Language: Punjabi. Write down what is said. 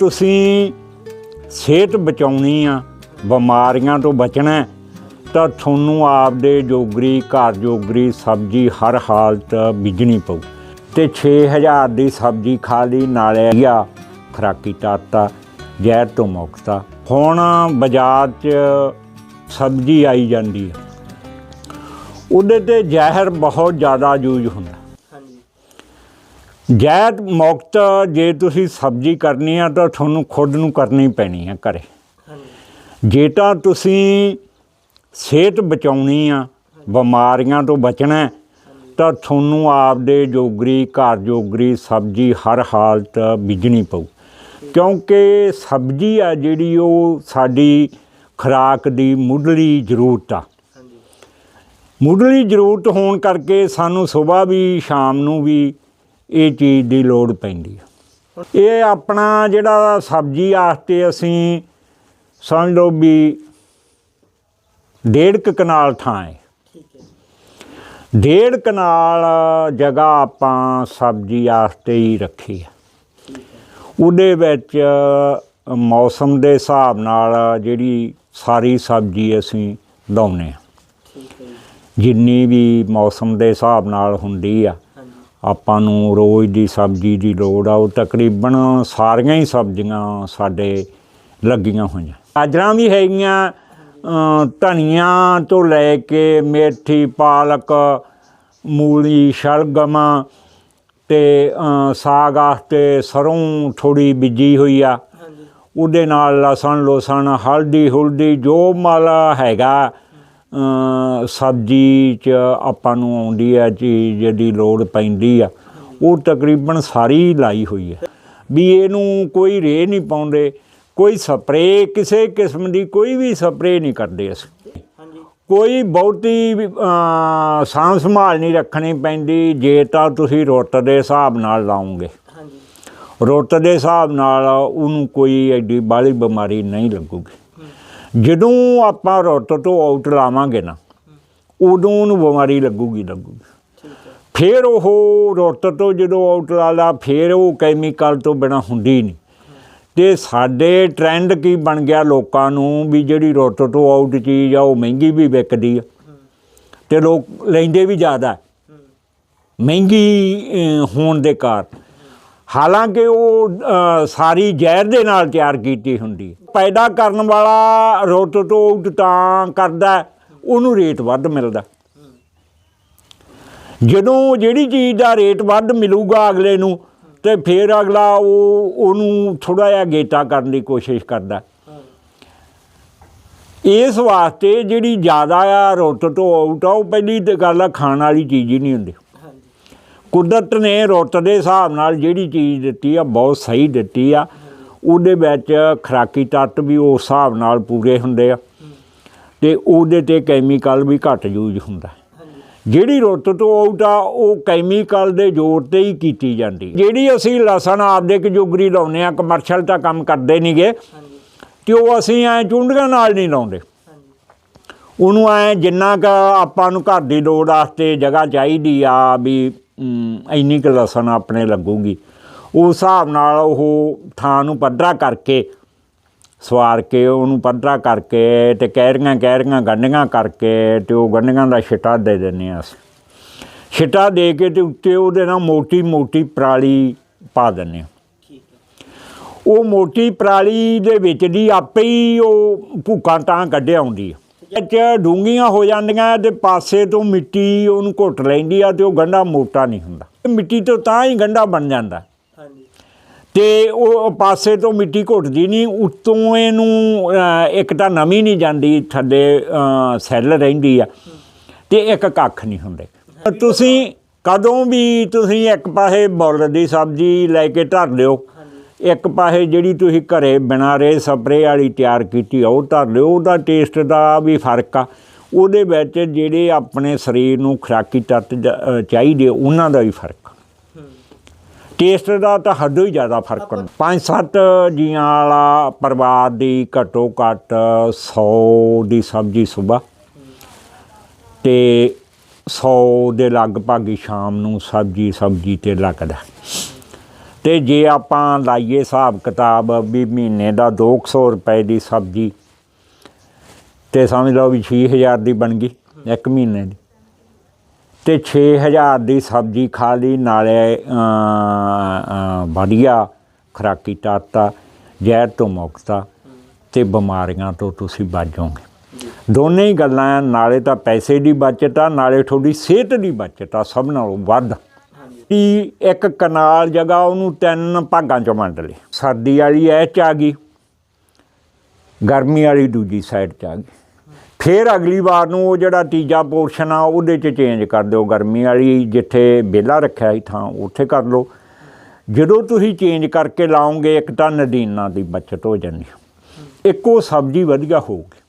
ਤੁਸੀਂ ਸਿਹਤ ਬਚਾਉਣੀ ਆ, ਬਿਮਾਰੀਆਂ ਤੋਂ ਬਚਣਾ ਤਾਂ ਤੁਹਾਨੂੰ ਆਪਦੇ ਜੋਗਰੀ, ਘਰ ਜੋਗਰੀ ਸਬਜ਼ੀ ਹਰ ਹਾਲਤ ਬੀਜਣੀ ਪਊ। ਤੇ 6000 ਦੀ ਸਬਜ਼ੀ ਖਾ ਲਈ, ਨਾਲੇ ਆ ਖਰਾਕੀ ਤਾਤਾ, ਜ਼ਹਿਰ ਤੋਂ ਮੁਕਤਾ ਹੁਣ ਬਾਜ਼ਾਰ 'ਚ ਸਬਜ਼ੀ ਆਈ ਜਾਂਦੀ ਹੈ ਉਹਦੇ ਤੇ ਜ਼ਹਿਰ ਬਹੁਤ ਜ਼ਿਆਦਾ ਯੂਜ਼ ਹੁੰਦਾ। ਜ਼ਹਿਰ ਮੁਕਤ ਜੇ ਤੁਸੀਂ ਸਬਜ਼ੀ ਕਰਨੀ ਆ ਤਾਂ ਤੁਹਾਨੂੰ ਖੁਦ ਨੂੰ ਕਰਨੀ ਪੈਣੀ ਆ ਘਰੇ। ਜੇ ਤਾਂ ਤੁਸੀਂ ਸਿਹਤ ਬਚਾਉਣੀ ਆ ਬਿਮਾਰੀਆਂ ਤੋਂ ਬਚਣਾ ਤਾਂ ਤੁਹਾਨੂੰ ਆਪਦੇ ਜੋਗਰੀ ਘਰ ਜੋਗਰੀ ਸਬਜ਼ੀ ਹਰ ਹਾਲਤ ਬੀਜਣੀ ਪਊ। ਕਿਉਂਕਿ ਸਬਜ਼ੀ ਆ ਜਿਹੜੀ ਉਹ ਸਾਡੀ ਖੁਰਾਕ ਦੀ ਮੁੱਢਲੀ ਜ਼ਰੂਰਤ ਆ। ਮੁੱਢਲੀ ਜ਼ਰੂਰਤ ਹੋਣ ਕਰਕੇ ਸਾਨੂੰ ਸਵੇਰ ਵੀ ਸ਼ਾਮ ਨੂੰ ਵੀ ਇਹ ਚੀਜ਼ ਦੀ ਲੋੜ ਪੈਂਦੀ ਹੈ ਇਹ ਆਪਣਾ ਜਿਹੜਾ ਸਬਜ਼ੀ ਆਸਤੇ ਅਸੀਂ ਸਮਝ ਲਓ ਵੀ ਡੇਢ ਕੁ ਕਨਾਲ ਥਾਂ ਹੈ। ਡੇਢ ਕਨਾਲ ਜਗ੍ਹਾ ਆਪਾਂ ਸਬਜ਼ੀ ਆਸਤੇ ਹੀ ਰੱਖੀ ਹੈ। ਉਹਦੇ ਵਿੱਚ ਮੌਸਮ ਦੇ ਹਿਸਾਬ ਨਾਲ ਜਿਹੜੀ ਸਾਰੀ ਸਬਜ਼ੀ ਅਸੀਂ ਹੈ ਜੀ। ਜਿੰਨੀ ਵੀ ਮੌਸਮ ਦੇ ਹਿਸਾਬ ਨਾਲ ਹੁੰਦੀ ਆ ਆਪਾਂ ਨੂੰ ਰੋਜ਼ ਦੀ ਸਬਜ਼ੀ ਦੀ ਲੋੜ ਆ ਉਹ ਤਕਰੀਬਨ ਸਾਰੀਆਂ ਹੀ ਸਬਜ਼ੀਆਂ ਸਾਡੇ ਲੱਗੀਆਂ ਹੋਈਆਂ। ਗਾਜਰਾਂ ਵੀ ਹੈਗੀਆਂ ਧਨੀਆ ਤੋਂ ਲੈ ਕੇ ਮੇਥੀ ਪਾਲਕ ਮੂਲੀ ਸ਼ਲਗਮ ਤੇ ਸਾਗ ਆਸਤੇ ਸਰੋਂ ਥੋੜੀ ਬੀਜੀ ਹੋਈ ਆ। ਉਹਦੇ ਨਾਲ ਲਸਣ ਲੋਸਣ ਹਲਦੀ ਹੁਲਦੀ ਜੋ ਮਲ ਹੈਗਾ ਸਬਜ਼ੀ ਚ ਆਪਾਂ ਨੂੰ ਆਉਂਦੀ ਹੈ ਚੀਜ਼ ਦੀ ਲੋੜ ਪੈਂਦੀ ਆ ਉਹ ਤਕਰੀਬਨ ਸਾਰੀ ਲਾਈ ਹੋਈ ਹੈ। ਵੀ ਇਹਨੂੰ ਕੋਈ ਰੇ ਨਹੀਂ ਪਾਉਂਦੇ ਕੋਈ ਸਪਰੇ ਕਿਸੇ ਕਿਸਮ ਦੀ ਕੋਈ ਵੀ ਸਪਰੇ ਨਹੀਂ ਕਰਦੇ ਅਸੀਂ। ਹਾਂਜੀ। ਕੋਈ ਬਹੁਤੀ ਸਾਂਭ ਸੰਭਾਲ ਨਹੀਂ ਰੱਖਣੀ ਪੈਂਦੀ ਜੇ ਤਾਂ ਤੁਸੀਂ ਰੁੱਤ ਦੇ ਹਿਸਾਬ ਨਾਲ ਲਾਉਂਗੇ ਹਾਂਜੀ। ਰੁੱਤ ਦੇ ਹਿਸਾਬ ਨਾਲ ਉਹਨੂੰ ਕੋਈ ਐਡੀ ਬਾਹਲੀ ਬਿਮਾਰੀ ਨਹੀਂ ਲੱਗੂਗੀ। ਜਦੋਂ ਆਪਾਂ ਰੁੱਤ ਤੋਂ ਆਊਟ ਲਾਵਾਂਗੇ ਨਾ ਉਦੋਂ ਉਹਨੂੰ ਬਿਮਾਰੀ ਲੱਗੂਗੀ ਲੱਗੂਗੀ। ਫਿਰ ਉਹ ਰੁੱਤ ਤੋਂ ਜਦੋਂ ਆਊਟ ਲਾ ਲਾ ਫਿਰ ਉਹ ਕੈਮੀਕਲ ਤੋਂ ਬਿਨਾ ਹੁੰਦੀ ਨਹੀਂ। ਤੇ ਸਾਡੇ ਟ੍ਰੈਂਡ ਕੀ ਬਣ ਗਿਆ ਲੋਕਾਂ ਨੂੰ ਵੀ ਜਿਹੜੀ ਰੁੱਤ ਤੋਂ ਆਊਟ ਚੀਜ਼ ਆ ਉਹ ਮਹਿੰਗੀ ਵੀ ਵਿਕਦੀ ਆ। ਤੇ ਲੋਕ ਲੈਂਦੇ ਵੀ ਜ਼ਿਆਦਾ। ਮਹਿੰਗੀ ਹੋਣ ਦੇ ਕਾਰਨ। ਹਾਲਾਂਕਿ ਉਹ ਸਾਰੀ ਜ਼ਹਿਰ ਦੇ ਨਾਲ ਤਿਆਰ ਕੀਤੀ ਹੁੰਦੀ। ਪੈਦਾ ਕਰਨ ਵਾਲਾ ਰੁੱਤ ਤੋਂ ਆਊਟ ਤਾਂ ਕਰਦਾ, ਉਹਨੂੰ ਰੇਟ ਵੱਧ ਮਿਲਦਾ। ਜਦੋਂ ਜਿਹੜੀ ਚੀਜ਼ ਦਾ ਰੇਟ ਵੱਧ ਮਿਲੂਗਾ ਅਗਲੇ ਨੂੰ, ਤੇ ਫਿਰ ਅਗਲਾ ਉਹ, ਉਹਨੂੰ ਥੋੜਾ ਜਿਹਾ ਗੇਟਾ ਕਰਨ ਦੀ ਕੋਸ਼ਿਸ਼ ਕਰਦਾ। ਇਸ ਵਾਸਤੇ ਜਿਹੜੀ ਜ਼ਿਆਦਾ ਆ ਰੁੱਤ ਤੋਂ ਆਊਟ ਆ, ਉਹ ਪਹਿਲੀ ਤੇ ਗੱਲ ਆ, ਖਾਣ ਵਾਲੀ ਚੀਜ਼ ਹੀ ਨਹੀਂ ਹੁੰਦੀ। ਕੁਦਰਤ ਨੇ ਰੁੱਤ ਦੇ ਹਿਸਾਬ ਨਾਲ ਜਿਹੜੀ ਚੀਜ਼ ਦਿੱਤੀ ਆ, ਬਹੁਤ ਸਹੀ ਦਿੱਤੀ ਆ। ਉਹਦੇ ਵਿੱਚ ਖਰਾਕੀ ਤੱਤ ਵੀ ਉਸ ਹਿਸਾਬ ਨਾਲ ਪੂਰੇ ਹੁੰਦੇ ਆ। ਤੇ ਉਹਦੇ ਤੇ ਕੈਮੀਕਲ ਵੀ ਘੱਟ ਯੂਜ਼ ਹੁੰਦਾ। ਜਿਹੜੀ ਰੁੱਤ ਤੋਂ ਆਊਟ ਆ, ਉਹ ਕੈਮੀਕਲ ਦੇ ਜ਼ੋਰ ਤੇ ਹੀ ਕੀਤੀ ਜਾਂਦੀ। ਜਿਹੜੀ ਅਸੀਂ ਲਸਣ ਆਪਦੇ ਕਜੋਗਰੀ ਲਾਉਂਦੇ ਆ ਕਮਰਸ਼ਲ ਤਾਂ ਕੰਮ ਕਰਦੇ ਨਹੀਂਗੇ। ਹਾਂਜੀ ਤੇ ਉਹ ਅਸੀਂ ਐ ਚੁੰਡੀਆਂ ਨਾਲ ਨਹੀਂ ਲਾਉਂਦੇ। ਉਹਨੂੰ ਐ ਜਿੰਨਾ ਕ ਆਪਾਂ ਨੂੰ ਘਰ ਦੀ ਲੋੜ ਵਾਸਤੇ ਜਗ੍ਹਾ ਚਾਹੀਦੀ ਆ ਵੀ ਇੰਨੀ ਕੁ ਲਸਣ ਆਪਣੇ ਲੱਗੂਗੀ। ਉਸ ਹਿਸਾਬ ਨਾਲ ਉਹ ਥਾਂ ਨੂੰ ਪੱਧਰਾ ਕਰਕੇ ਸਵਾਰ ਕੇ, ਉਹਨੂੰ ਪੱਧਰਾ ਕਰਕੇ ਤੇ ਕਹਿਰੀਆਂ ਕਹਿਰੀਆਂ ਗੰਢੀਆਂ ਕਰਕੇ ਤੇ ਉਹ ਗੰਢੀਆਂ ਦਾ ਛਿੱਟਾ ਦੇ ਦਿੰਦੇ ਆ ਅਸੀਂ। ਛਿੱਟਾ ਦੇ ਕੇ ਤੇ ਉੱਤੇ ਉਹਦੇ ਨਾਲ ਮੋਟੀ ਮੋਟੀ ਪਰਾਲੀ ਪਾ ਦਿੰਦੇ ਆ ਉਹ ਮੋਟੀ ਪਰਾਲੀ ਦੇ ਵਿੱਚ ਦੀ ਆਪੇ ਹੀ ਉਹ ਭੂਕਾਂ ਤਾਂ ਕੱਢਿਆ ਆਉਂਦੀ ਵਿੱਚ ਡੂੰਘੀਆਂ ਹੋ ਜਾਂਦੀਆਂ ਤੇ ਪਾਸੇ ਤੋਂ ਮਿੱਟੀ ਉਹਨੂੰ ਘੁੱਟ ਲੈਂਦੀ ਆ ਤੇ ਉਹ ਗੰਢਾ ਮੋਟਾ ਨਹੀਂ ਹੁੰਦਾ। ਮਿੱਟੀ ਤੋਂ ਤਾਂ ਹੀ ਗੰਢਾ ਬਣ ਜਾਂਦਾ। ਤੇ ਉਹ ਪਾਸੇ ਤੋਂ ਮਿੱਟੀ ਘੁੱਟਦੀ ਨਹੀਂ ਉੱਤੋਂ ਇਹਨੂੰ ਇੱਕ ਤਾਂ ਨਮੀ ਨਹੀਂ ਜਾਂਦੀ ਥੱਲੇ ਸੈੱਲ ਰਹਿੰਦੀ ਆ। ਤੇ ਇੱਕ ਕੱਖ ਨਹੀਂ ਹੁੰਦੇ। ਤੁਸੀਂ ਕਦੋਂ ਵੀ ਤੁਸੀਂ ਇੱਕ ਪਾਸੇ ਮੁੱਲ ਦੀ ਸਬਜ਼ੀ ਲੈ ਕੇ ਧਰ ਲਿਓ। ਇੱਕ ਪਾਸੇ ਜਿਹੜੀ ਤੁਸੀਂ ਘਰੇ ਬਿਨਾਂ ਰੇ ਸਪਰੇ ਵਾਲੀ ਤਿਆਰ ਕੀਤੀ ਆ, ਉਹ ਧਰ ਲਿਓ, ਉਹਦਾ ਟੇਸਟ ਦਾ ਵੀ ਫ਼ਰਕ ਆ। ਉਹਦੇ ਵਿੱਚ ਜਿਹੜੇ ਆਪਣੇ ਸਰੀਰ ਨੂੰ ਖੁਰਾਕੀ ਤੱਤ ਜ- ਚਾਹੀਦੇ, ਉਹਨਾਂ ਦਾ ਵੀ ਫ਼ਰਕ ਟੇਸਟ ਦਾ ਤਾਂ ਹੱਦੋਂ ਹੀ ਜ਼ਿਆਦਾ ਫ਼ਰਕ ਹੁੰਦਾ। ਪੰਜ ਸੱਤ ਜੀਆਂ ਵਾਲਾ ਪਰਿਵਾਰ ਦੀ ਘੱਟੋ ਘੱਟ 100 ਦੀ ਸਬਜ਼ੀ ਸਵੇਰ ਤੇ 100 ਦੇ ਲਗਭਗ ਹੀ ਸ਼ਾਮ ਨੂੰ ਸਬਜ਼ੀ ਸਬਜ਼ੀ ਤੇ ਲੱਗਦਾ। ਤੇ ਜੇ ਆਪਾਂ ਲਾਈਏ ਹਿਸਾਬ ਕਿਤਾਬ ਵੀ ਮਹੀਨੇ ਦਾ 200 ਰੁਪਏ ਦੀ ਸਬਜ਼ੀ ਤੇ ਸਮਝ ਲਓ ਵੀ 6000 ਦੀ ਬਣ ਗਈ ਇੱਕ ਮਹੀਨੇ ਦੀ। ਤੇ 6000 ਦੀ ਸਬਜ਼ੀ ਖਾ ਲਈ ਨਾਲੇ ਵਧੀਆ ਖਰਾਕੀ ਤਾਤਾ ਜ਼ਹਿਰ ਤੋਂ ਮੁਕਤਾ ਤੇ ਬਿਮਾਰੀਆਂ ਤੋਂ ਤੁਸੀਂ ਬਚ ਦੋਨੇ ਹੀ ਗੱਲਾਂ ਆ, ਨਾਲੇ ਤਾਂ ਪੈਸੇ ਦੀ ਬਚਤ ਆ ਨਾਲੇ ਤੁਹਾਡੀ ਸਿਹਤ ਦੀ ਬਚਤ ਆ ਸਭ ਨਾਲੋਂ ਵੱਧ। ਵੀ ਇੱਕ ਕਨਾਲ ਜਗ੍ਹਾ ਉਹਨੂੰ ਤਿੰਨ ਭਾਗਾਂ ਚ ਵੰਡ ਲਈ ਸਰਦੀ ਵਾਲੀ ਇਹ ਚ ਆ ਗਈ, ਗਰਮੀ ਵਾਲੀ ਦੂਜੀ ਸਾਈਡ ਚ ਆ ਗਈ। ਫਿਰ ਅਗਲੀ ਵਾਰ ਨੂੰ ਉਹ ਜਿਹੜਾ ਤੀਜਾ ਪੋਰਸ਼ਨ ਆ, ਉਹਦੇ ਚ ਚੇਂਜ ਕਰ ਦਿਓ। ਗਰਮੀ ਵਾਲੀ ਜਿੱਥੇ ਵਿਹਲਾ ਰੱਖਿਆ ਸੀ ਥਾਂ, ਉੱਥੇ ਕਰ ਲਓ। ਜਦੋਂ ਤੁਸੀਂ ਚੇਂਜ ਕਰਕੇ ਲਾਓਗੇ, ਇੱਕ ਤਾਂ ਨਦੀਨਾਂ ਦੀ ਬਚਤ ਹੋ ਜਾਂਦੀ ਇੱਕੋ ਸਬਜ਼ੀ ਵਧੀਆ ਹੋਊਗੀ।